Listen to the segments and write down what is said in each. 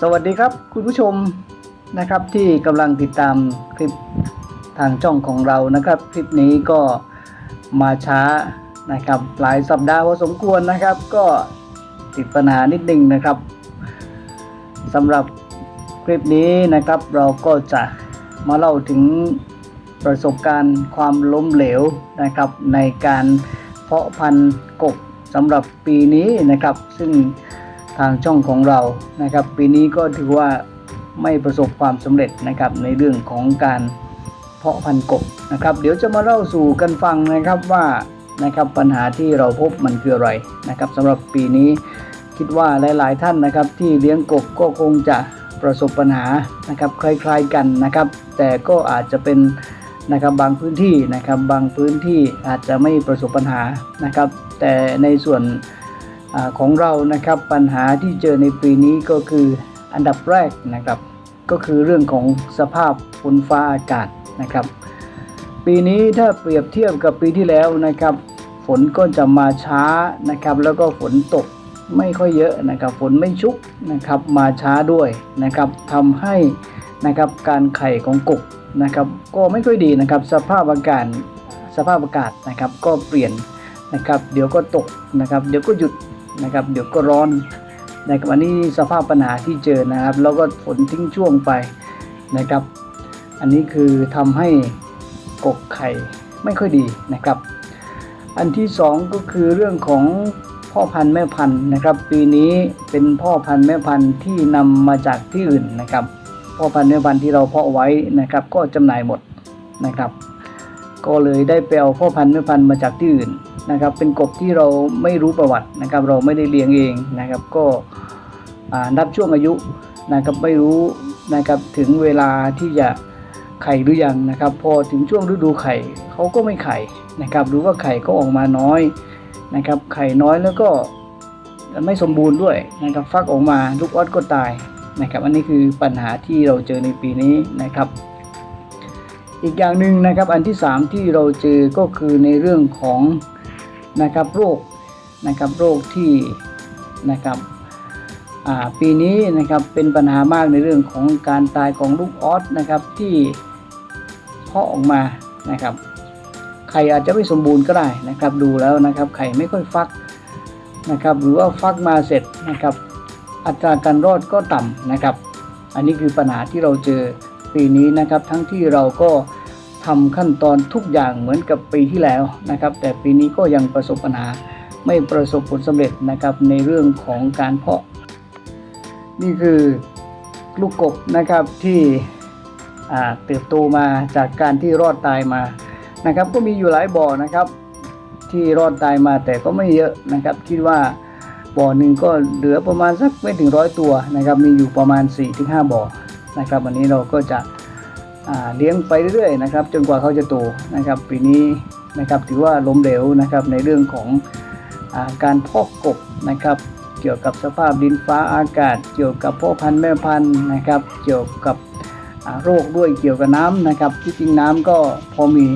สวัสดีครับคุณผู้ชมนะครับที่กำลังติดตามคลิปทางช่องของเรานะครับ คลิปนี้ก็มาช้านะครับ หลายสัปดาห์พอสมควรนะครับ ก็ติดปัญหานิดนึงนะครับสำหรับคลิปนี้นะครับเราก็จะมาเล่าถึงประสบการณ์ความล้มเหลวนะครับ ในการเพาะพันธุ์กบสำหรับปีนี้นะครับ ซึ่ง ทางช่องของเรานะครับ ปีนี้ก็ถือว่าไม่ประสบความสำเร็จนะครับในเรื่องของการเพาะพันธุ์กบนะครับ เดี๋ยวจะมาเล่าสู่กันฟังนะครับว่านะครับปัญหาที่เราพบมันคืออะไรนะครับสำหรับปีนี้คิดว่าหลาย ๆ ท่านนะครับ ที่เลี้ยงกบก็คงจะประสบปัญหานะครับคล้าย ๆ กันนะครับ แต่ก็อาจจะเป็นนะครับบางพื้นที่นะครับบางพื้นที่อาจจะไม่ประสบปัญหานะครับ แต่ในส่วน ของเรานะครับปัญหาที่เจอในปีนี้ก็คืออันดับแรกนะครับ ก็คือเรื่องของสภาพฝนฟ้าอากาศนะครับ ปีนี้ถ้าเปรียบเทียบกับปีที่แล้วนะครับ ฝนก็จะมาช้านะครับ แล้วก็ฝนตกไม่ค่อยเยอะนะครับ ฝนไม่ชุกนะครับมาช้าด้วยนะครับทำให้นะครับการไข่ของกบนะครับ ก็ไม่ค่อยดีนะครับ สภาพอากาศสภาพอากาศนะครับ ก็เปลี่ยนนะครับ เดี๋ยวก็ตกนะครับ เดี๋ยวก็หยุด นะครับ เดี๋ยวก็ร้อนนะครับอันนี้สภาพปัญหาที่เจอนะครับ แล้วก็ฝนทิ้งช่วงไปนะครับ อันนี้คือทำให้กกไข่ไม่ค่อยดีนะครับ อันที่สองก็คือเรื่องของพ่อพันธุ์แม่พันธุ์นะครับ ปีนี้เป็นพ่อพันธุ์แม่พันธุ์ที่นำมาจากที่อื่นนะครับ พ่อพันธุ์แม่พันธุ์ที่เราเพาะไว้นะครับ ก็จำหน่ายหมดนะครับ ก็เลยได้ไปเอาพ่อพันธุ์แม่พันธุ์มาจากที่อื่นนะครับ เป็นกบที่เราไม่รู้ประวัตินะครับ เราไม่ได้เลี้ยงเองนะครับ ก็นับช่วงอายุนะครับไม่รู้นะครับถึงเวลาที่จะไข่หรือยังนะครับ พอถึงช่วงฤดูไข่เขาก็ไม่ไข่นะครับหรือว่าไข่ก็ออกมาน้อยนะครับ ไข่น้อยแล้วก็ไม่สมบูรณ์ด้วยนะครับฟักออกมาลูกออดก็ตายนะครับ อันนี้คือปัญหาที่เราเจอในปีนี้นะครับ อีกอย่างหนึ่งนะครับอันที่ 3 ที่เราเจอก็คือในเรื่องของนะครับโรคนะครับโรคที่นะครับปีนี้นะครับเป็นปัญหามากในเรื่องของการตายของลูกออสนะครับที่เพาะออกมานะครับไข่อาจจะไม่สมบูรณ์ก็ได้นะครับ ดูแล้วนะครับไข่ไม่ค่อยฟักนะครับหรือว่าฟักมาเสร็จนะครับ อัตราการรอดก็ต่ำนะครับ อันนี้คือปัญหาที่เราเจอ ปีนี้นะครับ ทั้งที่เราก็ทำขั้นตอนทุกอย่างเหมือนกับปีที่แล้วนะครับ แต่ปีนี้ก็ยังประสบปัญหาไม่ประสบผลสำเร็จนะครับในเรื่องของการเพาะ นี่คือลูกกบนะครับที่เติบโตมาจากการที่รอดตายมานะครับ ก็มีอยู่หลายบ่อนะครับ ที่รอดตายมาแต่ก็ไม่เยอะนะครับ คิดว่าบ่อหนึ่งก็เหลือประมาณสักไม่ถึงร้อยตัวนะครับ มีอยู่ประมาณ 4-5บ่อ นะครับวันนี้เราก็จะเลี้ยงไปเรื่อยๆนะครับจนกว่าเขาจะโตนะครับปีนี้นะครับถือว่าล้มเหลวนะครับในเรื่องของอาการเพาะกบนะครับเกี่ยวกับสภาพดินฟ้าอากาศ เกี่ยวกับพ่อพันธุ์แม่พันธุ์นะครับเกี่ยวกับโรคด้วยเกี่ยวกับน้ำนะครับที่จริงน้ำก็พอมี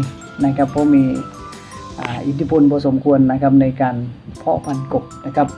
นะครับพอมีอิทธิพลพอสมควรนะครับในการเพาะพันธุ์กบนะครับ